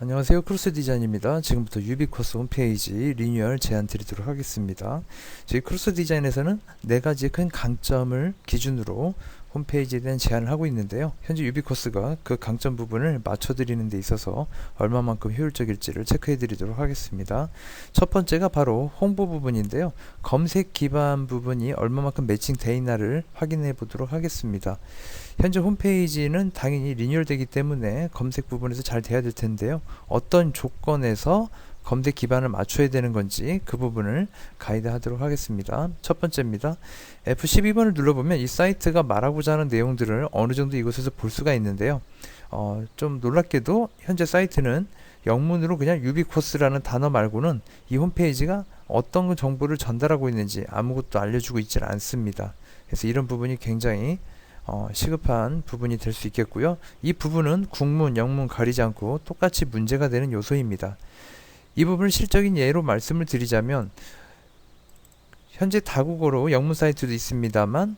안녕하세요. 크로스 디자인입니다. 지금부터 유비코스 홈페이지 리뉴얼 제안 드리도록 하겠습니다. 저희 크로스 디자인에서는 네 가지 큰 강점을 기준으로 홈페이지에 대한 제안을 하고 있는데요. 현재 유비코스가 그 강점 부분을 맞춰 드리는 데 있어서 얼마만큼 효율적일지를 체크해 드리도록 하겠습니다. 첫 번째가 바로 홍보 부분인데요. 검색 기반 부분이 얼마만큼 매칭되어 있나를 확인해 보도록 하겠습니다. 현재 홈페이지는 당연히 리뉴얼되기 때문에 검색 부분에서 잘 돼야 될 텐데요. 어떤 조건에서 검색 기반을 맞춰야 되는 건지 그 부분을 가이드 하도록 하겠습니다. 첫 번째입니다. F12번을 눌러보면 이 사이트가 말하고자 하는 내용들을 어느 정도 이곳에서 볼 수가 있는데요. 어, 좀 놀랍게도 현재 사이트는 영문으로 그냥 유비코스라는 단어 말고는 이 홈페이지가 어떤 정보를 전달하고 있는지 아무것도 알려주고 있지 않습니다. 그래서 이런 부분이 굉장히 어, 시급한 부분이 될 수 있겠고요. 이 부분은 국문, 영문 가리지 않고 똑같이 문제가 되는 요소입니다. 이 부분을 실적인 예로 말씀을 드리자면 현재 다국어로 영문 사이트도 있습니다만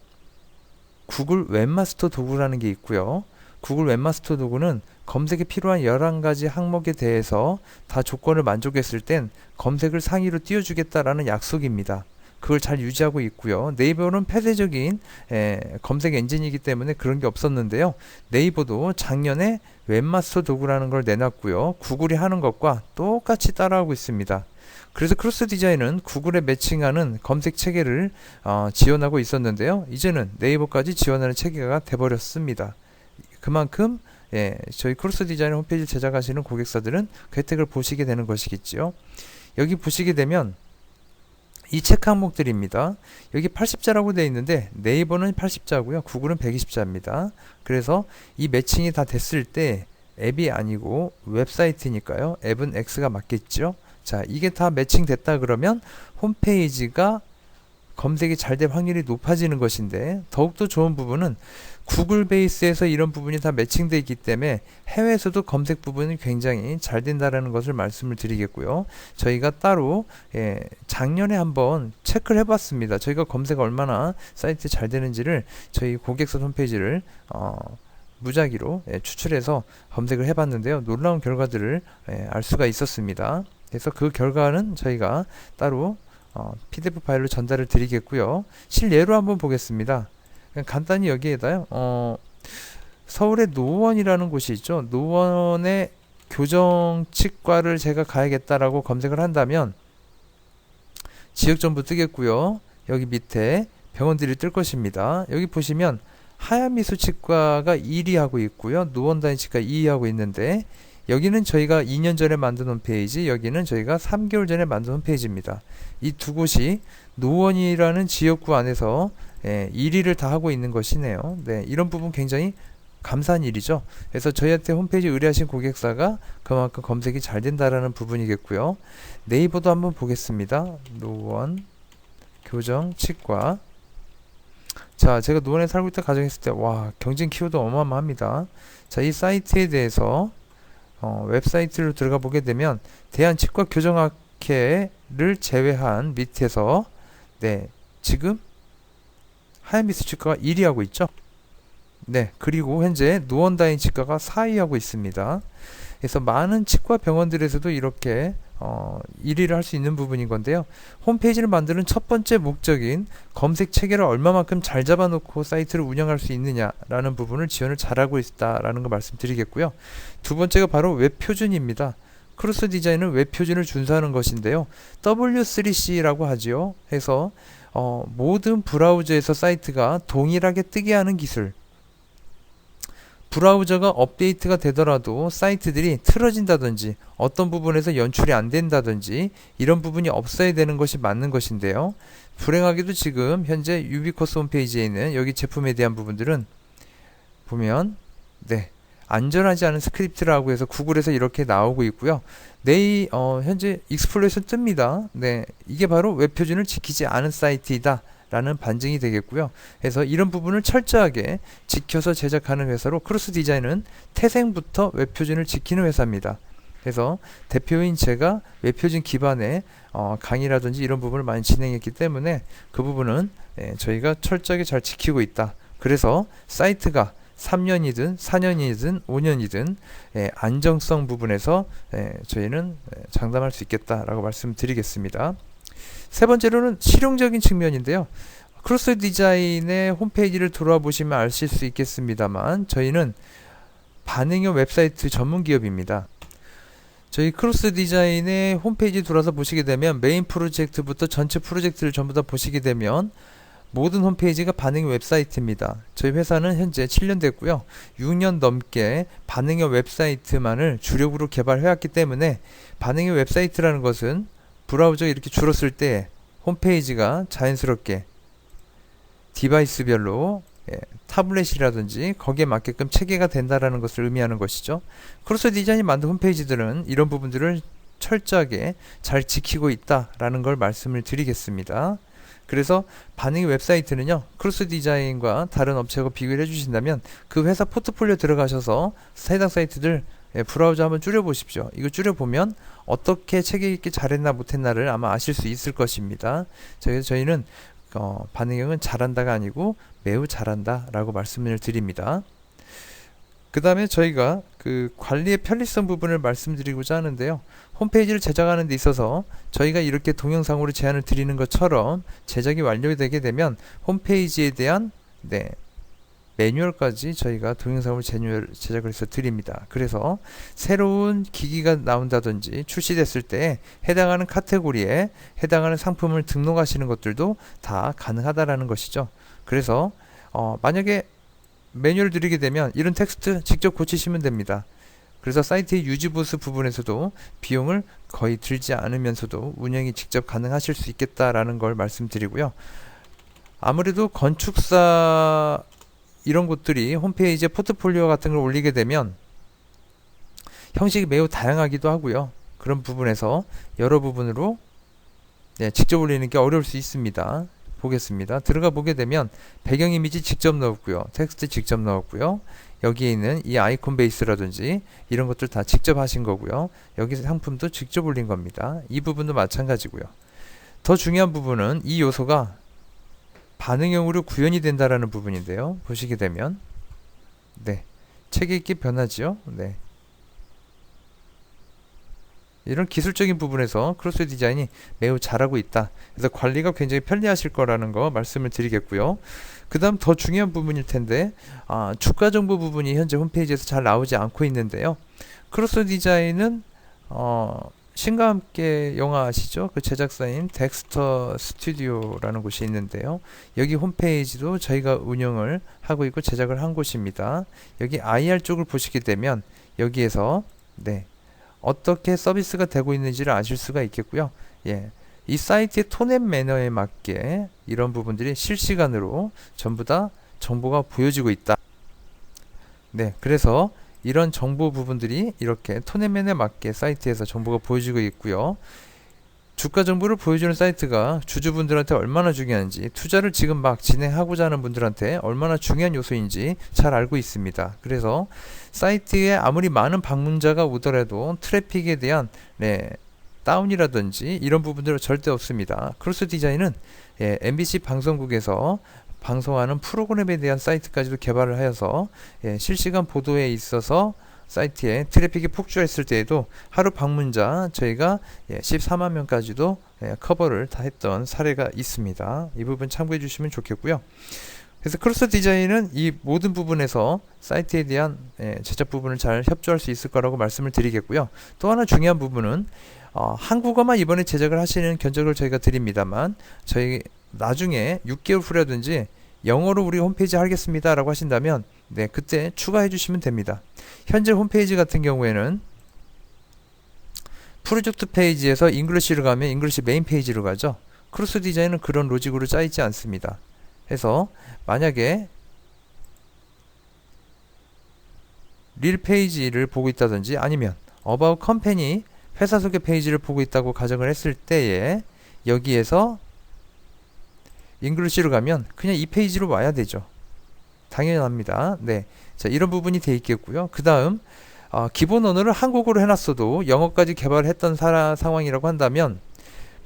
구글 웹마스터 도구라는 게 있고요. 구글 웹마스터 도구는 검색에 필요한 11가지 항목에 대해서 다 조건을 만족했을 땐 검색을 상위로 띄워주겠다라는 약속입니다. 그걸 잘 유지하고 있고요. 네이버는 폐쇄적인 에, 검색 엔진이기 때문에 그런 게 없었는데요. 네이버도 작년에 웹마스터 도구라는 걸 내놨고요. 구글이 하는 것과 똑같이 따라하고 있습니다. 그래서 크로스 디자인은 구글에 매칭하는 검색 체계를 어, 지원하고 있었는데요. 이제는 네이버까지 지원하는 체계가 돼버렸습니다. 그만큼 예, 저희 크로스 디자인 홈페이지 제작하시는 고객사들은 그 혜택을 보시게 되는 것이겠죠. 여기 보시게 되면 이 체크 항목들입니다. 여기 80자라고 되어 있는데 네이버는 80자고요. 구글은 120자입니다. 그래서 이 매칭이 다 됐을 때 앱이 아니고 웹사이트니까요. 앱은 X가 맞겠죠. 자, 이게 다 매칭됐다 그러면 홈페이지가 검색이 잘 될 확률이 높아지는 것인데 더욱더 좋은 부분은 구글 베이스에서 이런 부분이 다 매칭되어 있기 때문에 해외에서도 검색 부분이 굉장히 잘 된다라는 것을 말씀을 드리겠고요. 저희가 따로 예, 작년에 한번 체크를 해봤습니다. 저희가 검색 얼마나 사이트 잘 되는지를 저희 고객사 홈페이지를 어, 무작위로 예, 추출해서 검색을 해봤는데요. 놀라운 결과들을 예, 알 수가 있었습니다. 그래서 그 결과는 저희가 따로 어, PDF 파일로 전달을 드리겠고요. 실예로 한번 보겠습니다. 간단히 여기에다요. 어, 서울의 노원이라는 곳이 있죠. 노원의 교정치과를 제가 가야겠다라고 검색을 한다면 지역정보 뜨겠고요. 여기 밑에 병원들이 뜰 것입니다. 여기 보시면 하얀미소 치과가 1위 하고 있고요. 노원단위 치과 2위 하고 있는데 여기는 저희가 2년 전에 만든 홈페이지, 여기는 저희가 3개월 전에 만든 홈페이지입니다. 이 두 곳이 노원이라는 지역구 안에서 예, 1위를 다 하고 있는 것이네요. 네, 이런 부분 굉장히 감사한 일이죠. 그래서 저희한테 홈페이지 의뢰하신 고객사가 그만큼 검색이 잘 된다라는 부분이겠고요. 네이버도 한번 보겠습니다. 노원 교정 치과 자, 제가 노원에 살고 있다 가정했을 때, 와, 경쟁 키워드 어마어마합니다. 자, 이 사이트에 대해서 어, 웹사이트로 들어가 보게 되면 대한치과 교정학회를 제외한 밑에서 네 지금 하얀미스 치과가 1위 하고 있죠. 네 그리고 현재 노원다인 치과가 4위 하고 있습니다. 그래서 많은 치과 병원들에서도 이렇게 어, 1위를 할 수 있는 부분인 건데요. 홈페이지를 만드는 첫 번째 목적인 검색 체계를 얼마만큼 잘 잡아놓고 사이트를 운영할 수 있느냐라는 부분을 지원을 잘하고 있다라는 거 말씀드리겠고요. 두 번째가 바로 웹 표준입니다. 크로스 디자인은 웹 표준을 준수하는 것인데요. W3C라고 하지요. 해서 어, 모든 브라우저에서 사이트가 동일하게 뜨게 하는 기술. 브라우저가 업데이트가 되더라도 사이트들이 틀어진다든지 어떤 부분에서 연출이 안 된다든지 이런 부분이 없어야 되는 것이 맞는 것인데요. 불행하게도 지금 현재 유비코스 홈페이지에 있는 여기 제품에 대한 부분들은 보면 네 안전하지 않은 스크립트라고 해서 구글에서 이렇게 나오고 있고요. 네이 어, 현재 익스플로에서 뜹니다. 네 이게 바로 웹 표준을 지키지 않은 사이트이다. 라는 반증이 되겠고요. 그래서 이런 부분을 철저하게 지켜서 제작하는 회사로 크로스 디자인은 태생부터 웹표준을 지키는 회사입니다. 그래서 대표인 제가 웹표준 기반의 어, 강의라든지 이런 부분을 많이 진행했기 때문에 그 부분은 예, 저희가 철저하게 잘 지키고 있다. 그래서 사이트가 3년이든 4년이든 5년이든 예, 안정성 부분에서 예, 저희는 예, 장담할 수 있겠다라고 말씀드리겠습니다. 세 번째로는 실용적인 측면인데요. 크로스 디자인의 홈페이지를 돌아 보시면 아실 수 있겠습니다만 저희는 반응형 웹사이트 전문 기업입니다. 저희 크로스 디자인의 홈페이지 돌아서 보시게 되면 메인 프로젝트부터 전체 프로젝트를 전부 다 보시게 되면 모든 홈페이지가 반응형 웹사이트입니다. 저희 회사는 현재 7년 됐고요. 6년 넘게 반응형 웹사이트만을 주력으로 개발해왔기 때문에 반응형 웹사이트라는 것은 브라우저 이렇게 줄었을 때 홈페이지가 자연스럽게 디바이스별로 예, 타블렛이라든지 거기에 맞게끔 체계가 된다라는 것을 의미하는 것이죠. 크로스 디자인이 만든 홈페이지들은 이런 부분들을 철저하게 잘 지키고 있다라는 걸 말씀을 드리겠습니다. 그래서 반응이 웹사이트는요 크로스 디자인과 다른 업체하고 비교를 해주신다면 그 회사 포트폴리오 들어가셔서 해당 사이트들 예, 브라우저 한번 줄여보십시오. 이거 줄여보면 어떻게 체계 있게 잘했나 못했나를 아마 아실 수 있을 것입니다. 저희, 저희는 어, 반응형은 잘한다가 아니고 매우 잘한다 라고 말씀을 드립니다. 그 다음에 저희가 그 관리의 편리성 부분을 말씀드리고자 하는데요. 홈페이지를 제작하는 데 있어서 저희가 이렇게 동영상으로 제안을 드리는 것처럼 제작이 완료되게 되면 홈페이지에 대한 네, 매뉴얼까지 저희가 동영상을 제작을 해서 드립니다. 그래서 새로운 기기가 나온다든지 출시됐을 때 해당하는 카테고리에 해당하는 상품을 등록하시는 것들도 다 가능하다라는 것이죠. 그래서 어, 만약에 매뉴얼 드리게 되면 이런 텍스트 직접 고치시면 됩니다. 그래서 사이트의 유지보수 부분에서도 비용을 거의 들지 않으면서도 운영이 직접 가능하실 수 있겠다라는 걸 말씀드리고요. 아무래도 건축사 이런 곳들이 홈페이지에 포트폴리오 같은 걸 올리게 되면 형식이 매우 다양하기도 하고요. 그런 부분에서 여러 부분으로 네, 직접 올리는 게 어려울 수 있습니다. 보겠습니다. 들어가 보게 되면 배경 이미지 직접 넣었고요. 텍스트 직접 넣었고요. 여기에 있는 이 아이콘 베이스라든지 이런 것들 다 직접 하신 거고요. 여기 상품도 직접 올린 겁니다. 이 부분도 마찬가지고요. 더 중요한 부분은 이 요소가 반응형으로 구현이 된다라는 부분인데요. 보시게 되면 네. 책 읽기 변하지요. 네. 이런 기술적인 부분에서 크로스 디자인이 매우 잘하고 있다. 그래서 관리가 굉장히 편리하실 거라는 거 말씀을 드리겠고요. 그 다음 더 중요한 부분일 텐데 아, 주가 정보 부분이 현재 홈페이지에서 잘 나오지 않고 있는데요. 크로스 디자인은 어, 신과 함께 영화 아시죠? 그 제작사인 덱스터 스튜디오라는 곳이 있는데요. 여기 홈페이지도 저희가 운영을 하고 있고 제작을 한 곳입니다. 여기 IR 쪽을 보시게 되면 여기에서 네 어떻게 서비스가 되고 있는지를 아실 수가 있겠고요. 예. 이 사이트의 톤앤 매너에 맞게 이런 부분들이 실시간으로 전부 다 정보가 보여지고 있다. 네, 그래서 이런 정보 부분들이 이렇게 톤앤맨에 맞게 사이트에서 정보가 보여지고 있고요. 주가 정보를 보여주는 사이트가 주주분들한테 얼마나 중요한지 투자를 지금 막 진행하고자 하는 분들한테 얼마나 중요한 요소인지 잘 알고 있습니다. 그래서 사이트에 아무리 많은 방문자가 오더라도 트래픽에 대한 네, 다운이라든지 이런 부분들은 절대 없습니다. 크로스 디자인은 예, MBC 방송국에서 방송하는 프로그램에 대한 사이트까지도 개발을 하여서 예, 실시간 보도에 있어서 사이트에 트래픽이 폭주했을 때에도 하루 방문자 저희가 예, 14만 명까지도 예, 커버를 다 했던 사례가 있습니다. 이 부분 참고해 주시면 좋겠고요. 그래서 크로스 디자인은 이 모든 부분에서 사이트에 대한 예, 제작 부분을 잘 협조할 수 있을 거라고 말씀을 드리겠고요. 또 하나 중요한 부분은 어, 한국어만 이번에 제작을 하시는 견적을 저희가 드립니다만 저희 나중에 6개월 후라든지 영어로 우리 홈페이지 하겠습니다 라고 하신다면 네 그때 추가해 주시면 됩니다. 현재 홈페이지 같은 경우에는 프로젝트 페이지에서 잉글리시로 가면 잉글리시 메인 페이지로 가죠. 크로스 디자인은 그런 로직으로 짜 있지 않습니다. 해서 만약에 릴 페이지를 보고 있다든지 아니면 어바웃 컴퍼니 회사 소개 페이지를 보고 있다고 가정을 했을 때에 여기에서 잉글리시로 가면 그냥 이 페이지로 와야 되죠. 당연합니다. 네. 자, 이런 부분이 돼 있겠고요. 그 다음, 어, 기본 언어를 한국어로 해놨어도 영어까지 개발했던 사라, 상황이라고 한다면,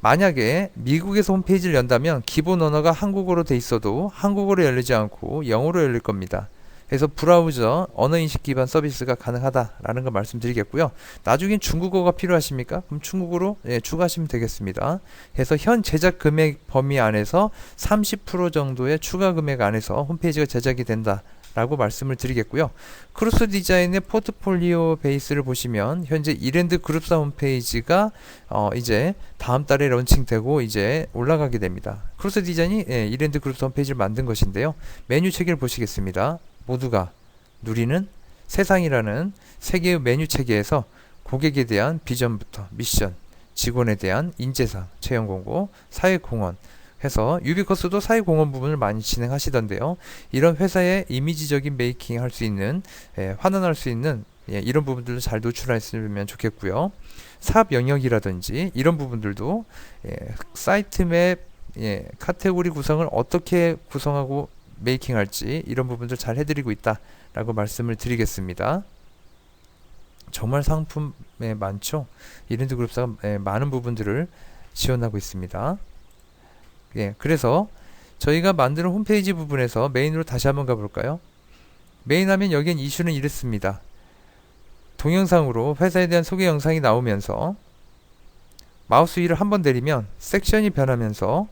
만약에 미국에서 홈페이지를 연다면 기본 언어가 한국어로 돼 있어도 한국어로 열리지 않고 영어로 열릴 겁니다. 그래서 브라우저 언어 인식 기반 서비스가 가능하다라는 걸 말씀드리겠고요. 나중엔 중국어가 필요하십니까? 그럼 중국어로 예, 추가하시면 되겠습니다. 그래서 현 제작 금액 범위 안에서 30% 정도의 추가 금액 안에서 홈페이지가 제작이 된다. 라고 말씀을 드리겠고요. 크루스 디자인의 포트폴리오 베이스를 보시면 현재 이랜드 그룹사 홈페이지가 어 이제 다음 달에 런칭되고 이제 올라가게 됩니다. 크루스 디자인이 예, 이랜드 그룹사 홈페이지를 만든 것인데요. 메뉴 체계를 보시겠습니다. 모두가 누리는 세상이라는 세계의 메뉴 체계에서 고객에 대한 비전부터 미션, 직원에 대한 인재상, 채용 공고, 사회 공헌 해서 유비커스도 사회 공헌 부분을 많이 진행하시던데요. 이런 회사의 이미지적인 메이킹 할 수 있는 예, 환원할 수 있는 예, 이런 부분들도 잘 노출했으면 좋겠고요. 사업 영역이라든지 이런 부분들도 예, 사이트 맵 예, 카테고리 구성을 어떻게 구성하고 메이킹 할지 이런 부분들 잘 해드리고 있다라고 말씀을 드리겠습니다. 정말 상품에 많죠. 이랜드 그룹사가 예, 많은 부분들을 지원하고 있습니다. 예, 그래서 저희가 만드는 홈페이지 부분에서 메인으로 다시 한번 가볼까요? 메인 하면 여기엔 이슈는 이렇습니다. 동영상으로 회사에 대한 소개 영상이 나오면서 마우스 위를 한번 내리면 섹션이 변하면서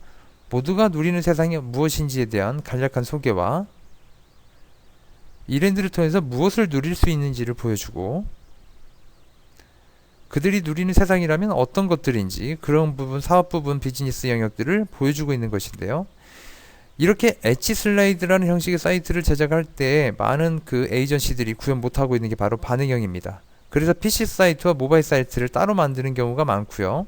모두가 누리는 세상이 무엇인지에 대한 간략한 소개와 이랜드를 통해서 무엇을 누릴 수 있는지를 보여주고 그들이 누리는 세상이라면 어떤 것들인지 그런 부분, 사업 부분, 비즈니스 영역들을 보여주고 있는 것인데요. 이렇게 엣지 슬라이드라는 형식의 사이트를 제작할 때 많은 그 에이전시들이 구현 못하고 있는 게 바로 반응형입니다. 그래서 PC 사이트와 모바일 사이트를 따로 만드는 경우가 많고요.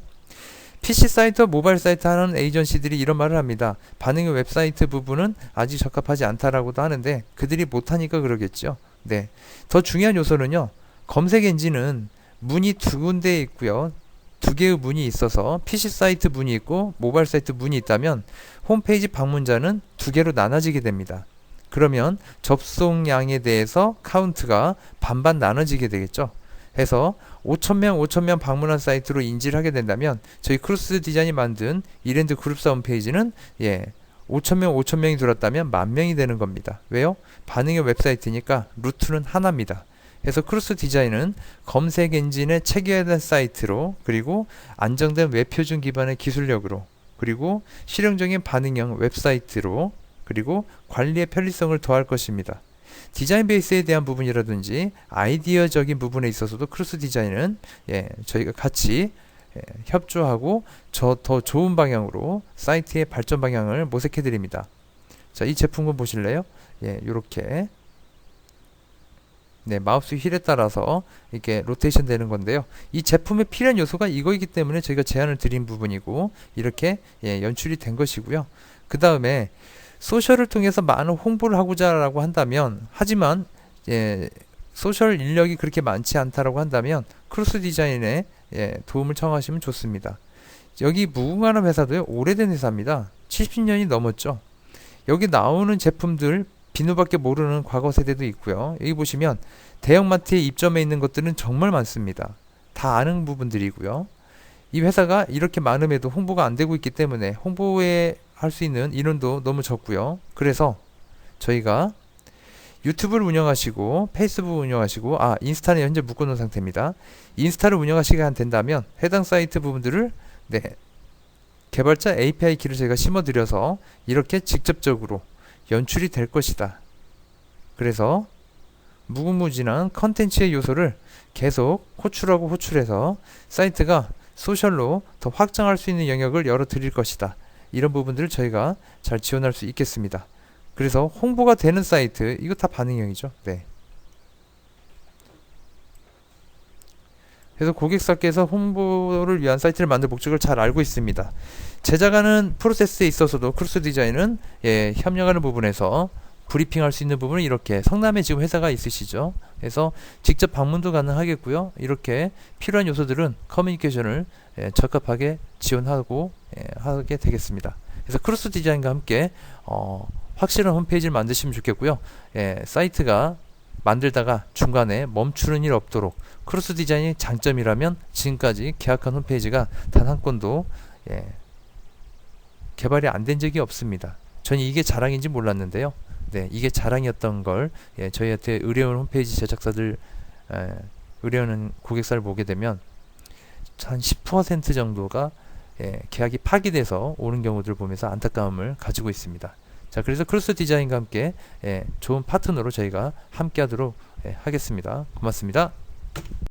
PC 사이트와 모바일 사이트 하는 에이전시들이 이런 말을 합니다. 반응형 웹사이트 부분은 아직 적합하지 않다라고도 하는데 그들이 못하니까 그러겠죠. 네. 더 중요한 요소는요. 검색 엔진은 문이 두 군데 있고요. 두 개의 문이 있어서 PC 사이트 문이 있고 모바일 사이트 문이 있다면 홈페이지 방문자는 두 개로 나눠지게 됩니다. 그러면 접속량에 대해서 카운트가 반반 나눠지게 되겠죠. 해서 5천명 5천명 방문한 사이트로 인지를 하게 된다면 저희 크루스 디자인이 만든 이랜드 그룹사 홈페이지는 예 5천명 5천명이 들었다면 만 명이 되는 겁니다. 왜요? 반응의 웹사이트니까 루트는 하나입니다. 그래서 크루스 디자인은 검색 엔진의 체계화된 사이트로 그리고 안정된 웹표준 기반의 기술력으로 그리고 실용적인 반응형 웹사이트로 그리고 관리의 편리성을 더할 것입니다. 디자인 베이스에 대한 부분이라든지 아이디어적인 부분에 있어서도 크루스 디자인은 예, 저희가 같이 예, 협조하고 저 더 좋은 방향으로 사이트의 발전 방향을 모색해 드립니다. 자, 이 제품을 보실래요? 예, 요렇게 네, 마우스 휠에 따라서 이렇게 로테이션 되는 건데요. 이 제품의 필요한 요소가 이거이기 때문에 저희가 제안을 드린 부분이고 이렇게 예, 연출이 된 것이고요. 그 다음에 소셜을 통해서 많은 홍보를 하고자라고 한다면 하지만 예, 소셜 인력이 그렇게 많지 않다라고 한다면 크루스 디자인에 예, 도움을 청하시면 좋습니다. 여기 무궁화라 회사도요 오래된 회사입니다. 70년이 넘었죠. 여기 나오는 제품들 비누밖에 모르는 과거 세대도 있고요. 여기 보시면 대형마트에 입점해 있는 것들은 정말 많습니다. 다 아는 부분들이고요. 이 회사가 이렇게 많음에도 홍보가 안 되고 있기 때문에 홍보에 할 수 있는 인원도 너무 적고요. 그래서 저희가 유튜브를 운영하시고 페이스북 운영하시고 아 인스타는 현재 묶어놓은 상태입니다. 인스타를 운영하시게 된다면 해당 사이트 부분들을 네 개발자 API 키를 제가 심어드려서 이렇게 직접적으로 연출이 될 것이다. 그래서 무궁무진한 컨텐츠의 요소를 계속 호출하고 호출해서 사이트가 소셜로 더 확장할 수 있는 영역을 열어 드릴 것이다. 이런 부분들을 저희가 잘 지원할 수 있겠습니다. 그래서 홍보가 되는 사이트, 이거 다 반응형이죠. 네. 그래서 고객사께서 홍보를 위한 사이트를 만들 목적을 잘 알고 있습니다. 제작하는 프로세스에 있어서도 크루스 디자인은 예, 협력하는 부분에서 브리핑할 수 있는 부분은 이렇게 성남에 지금 회사가 있으시죠. 그래서 직접 방문도 가능하겠고요. 이렇게 필요한 요소들은 커뮤니케이션을 예, 적합하게 지원하고 예, 하게 되겠습니다. 그래서 크루스 디자인과 함께 어, 확실한 홈페이지를 만드시면 좋겠고요. 예, 사이트가 만들다가 중간에 멈추는 일 없도록 크로스 디자인이 장점이라면 지금까지 계약한 홈페이지가 단 한 건도 예, 개발이 안 된 적이 없습니다. 전 이게 자랑인지 몰랐는데요. 네, 이게 자랑이었던 걸 예, 저희한테 의뢰원 홈페이지 제작사들 에, 의뢰하는 고객사를 보게 되면 한 10% 정도가 예, 계약이 파기돼서 오는 경우들을 보면서 안타까움을 가지고 있습니다. 자, 그래서 크로스 디자인과 함께 예, 좋은 파트너로 저희가 함께 하도록 예, 하겠습니다. 고맙습니다.